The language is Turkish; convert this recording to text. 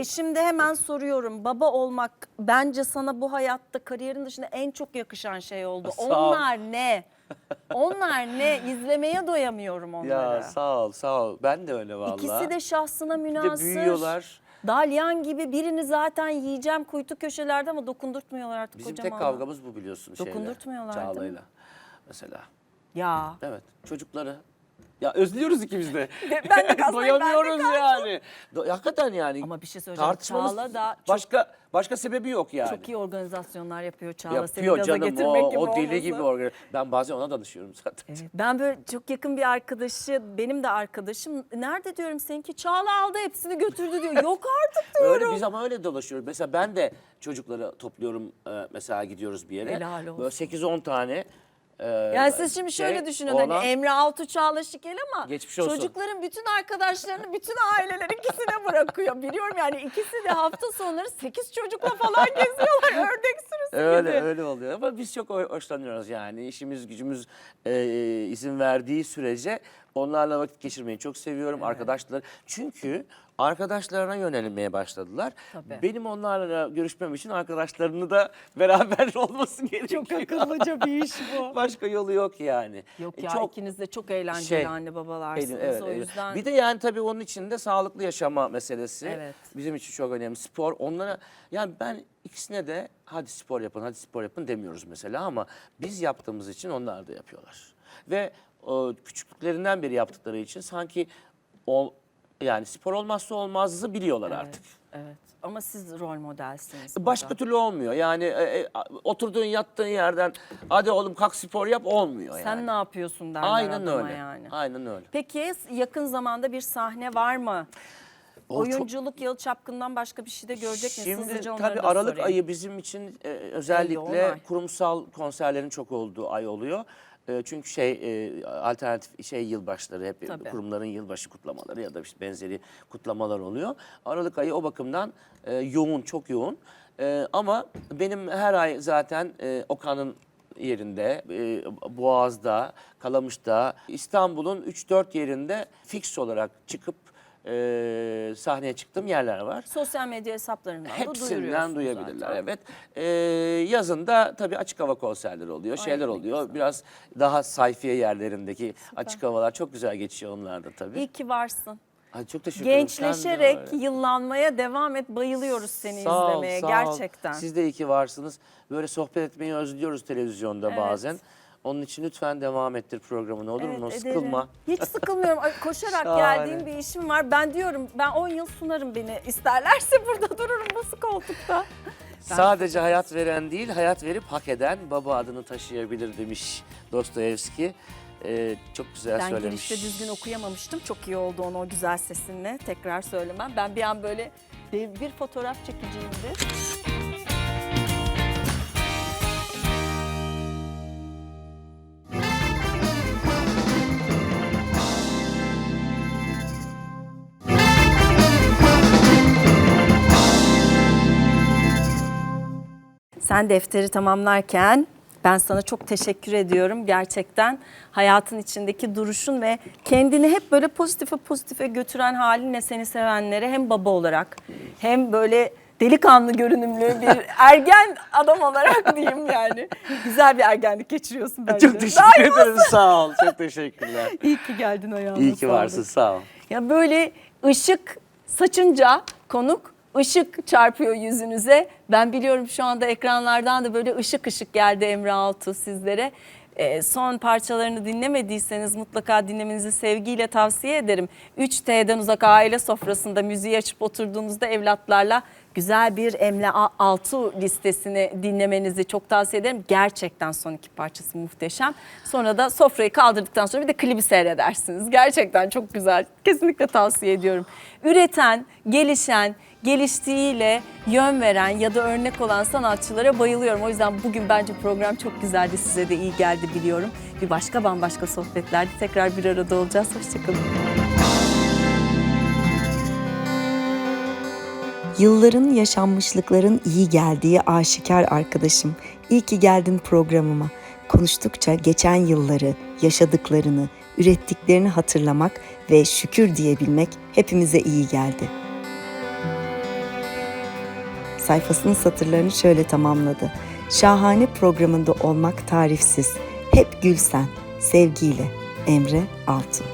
Peki şimdi hemen soruyorum. Baba olmak bence sana bu hayatta kariyerin dışında en çok yakışan şey oldu. Sağ ol. Onlar ne? Onlar ne? İzlemeye doyamıyorum onları. Ya sağ ol sağ ol. Ben de öyle vallahi. İkisi de şahsına Bir de münasır. büyüyorlar. Dalyan gibi birini zaten yiyeceğim kuytu köşelerde ama dokundurtmuyorlar artık Bizim kocaman. tek kavgamız bu biliyorsun şeyle. Dokundurtmuyorlar, değil mi? Çağla'yla. Mesela. Ya. Evet çocukları. Ya özlüyoruz ikimiz de. Ben de kalsayım, Doyamıyoruz ben de yani. Do- hakikaten yani. Ama bir şey söyleyeceğim. Tartışmamız Çağla da çok- başka başka sebebi yok yani. Çok iyi organizasyonlar yapıyor Çağla. Seni Yapıyor gaza canım o, getirmek gibi o deli olmasın. gibi organ. Ben bazen ona danışıyorum zaten. Evet, Ben böyle çok yakın bir arkadaşı, benim de arkadaşım. Nerede diyorum seninki? Çağla aldı hepsini götürdü diyor. Yok artık diyorum. Öyle biz ama öyle dolaşıyoruz. Mesela ben de çocukları topluyorum e, mesela gidiyoruz bir yere. Helal olsun. Böyle 8-10 tane. E, Yani siz şimdi şöyle şey, düşünün oğlan- hani Emre Altuğ Çağla Şikel ama Geçmiş olsun. çocukların bütün arkadaşlarını bütün aileler ikisine bırakıyor. Biliyorum yani ikisi de hafta sonları 8 çocukla falan geziyorlar ördek sürüsü Öyle gibi. öyle oluyor ama biz çok ho- hoşlanıyoruz yani işimiz gücümüz e, izin verdiği sürece onlarla vakit geçirmeyi çok seviyorum arkadaşlar. Çünkü arkadaşlarına yönelmeye başladılar. Tabii. Benim onlarla görüşmem için arkadaşlarını da beraber olması gerekiyor. Çok akıllıca bir iş bu. Başka yolu yok yani. Yok E, ya çok ikiniz de çok eğlenceli şey, anne babalarsınız Eğlen- evet, o evet. yüzden. Bir de yani tabii onun içinde sağlıklı yaşama meselesi Evet. bizim için çok önemli. Spor onlara yani ben ikisine de hadi spor yapın hadi spor yapın demiyoruz mesela ama biz yaptığımız için onlar da yapıyorlar. Ve o, küçüklüklerinden beri yaptıkları için sanki o yani spor olmazsa olmazı biliyorlar artık. Evet ama siz rol modelsiniz. Başka burada. türlü olmuyor. Yani e, e, oturduğun yattığın yerden hadi oğlum kalk spor yap olmuyor Sen yani. ne yapıyorsun derler Aynen öyle. yani. Aynen öyle. Peki yakın zamanda bir sahne var mı? O çok- Oyunculuk yılı çapkından başka bir şey de görecek miyiz? Şimdi onları tabii Aralık sorayım. ayı bizim için e, yoğun özellikle kurumsal konserlerin çok olduğu ay oluyor. E, çünkü şey e, alternatif şey yılbaşları hep Tabii. kurumların yılbaşı kutlamaları ya da işte benzeri kutlamalar oluyor. Aralık ayı o bakımdan e, yoğun, çok yoğun. E, ama benim her ay zaten e, Okan'ın yerinde, e, Boğaz'da, Kalamış'ta, İstanbul'un 3-4 yerinde fix olarak çıkıp e, sahneye çıktığım yerler var. Sosyal medya hesaplarından da Hepsinden duyuruyorsunuz duyabilirler zaten. evet. Ee, yazında tabii açık hava konserleri oluyor, şeyler ne oluyor. Biraz daha sayfiye yerlerindeki açık havalar çok güzel geçiyor onlarda tabii. İyi ki varsın. Ay, çok teşekkür ederim. Sen de Gençleşerek öyle. yıllanmaya devam et. Bayılıyoruz seni Sağ ol, izlemeye sağ ol. gerçekten. Siz de iyi ki varsınız. Böyle sohbet etmeyi özlüyoruz televizyonda Evet. bazen. Onun için lütfen devam ettir programını olur mu? ederim. Sıkılma. Hiç sıkılmıyorum. Ay, Koşarak Şahane. geldiğim bir işim var. Ben diyorum ben 10 yıl sunarım beni. İsterlerse burada dururum bu koltukta. Sadece hayat veren değil, hayat verip hak eden baba adını taşıyabilir demiş Dostoyevski. Ee, çok güzel Ben söylemiş. girişte düzgün okuyamamıştım. Çok iyi oldu onu o güzel sesinle. Tekrar söylemem. Ben bir an böyle dev bir fotoğraf çekiciyimdir. Sen defteri tamamlarken ben sana çok teşekkür ediyorum. Gerçekten hayatın içindeki duruşun ve kendini hep böyle pozitife pozitife götüren halinle seni sevenlere hem baba olarak hem böyle delikanlı görünümlü bir ergen adam olarak diyeyim yani. Güzel bir ergenlik geçiriyorsun bence. Çok teşekkür ederim sağ ol. Çok teşekkürler. İyi ki geldin ayağıma İyi ki varsın sağ ol. Ya böyle ışık saçınca konuk ışık çarpıyor yüzünüze. Ben biliyorum şu anda ekranlardan da böyle ışık ışık geldi Emre Altuğ sizlere. Ee, son parçalarını dinlemediyseniz mutlaka dinlemenizi sevgiyle tavsiye ederim. 3T'den uzak aile sofrasında müziği açıp oturduğunuzda evlatlarla güzel bir Emre Altuğ listesini dinlemenizi çok tavsiye ederim. Gerçekten son iki parçası muhteşem. Sonra da sofrayı kaldırdıktan sonra bir de klibi seyredersiniz. Gerçekten çok güzel. Kesinlikle tavsiye ediyorum. Üreten, gelişen, geliştiğiyle yön veren ya da örnek olan sanatçılara bayılıyorum. O yüzden bugün bence program çok güzeldi. Size de iyi geldi biliyorum. Bir başka bambaşka sohbetlerde tekrar bir arada olacağız. Hoşçakalın. Yılların yaşanmışlıkların iyi geldiği aşikar arkadaşım. İyi ki geldin programıma. Konuştukça geçen yılları, yaşadıklarını, ürettiklerini hatırlamak ve şükür diyebilmek hepimize iyi geldi. Sayfasının satırlarını şöyle tamamladı. Şahane programında olmak tarifsiz. Hep gülsen. Sevgiyle Emre Altun.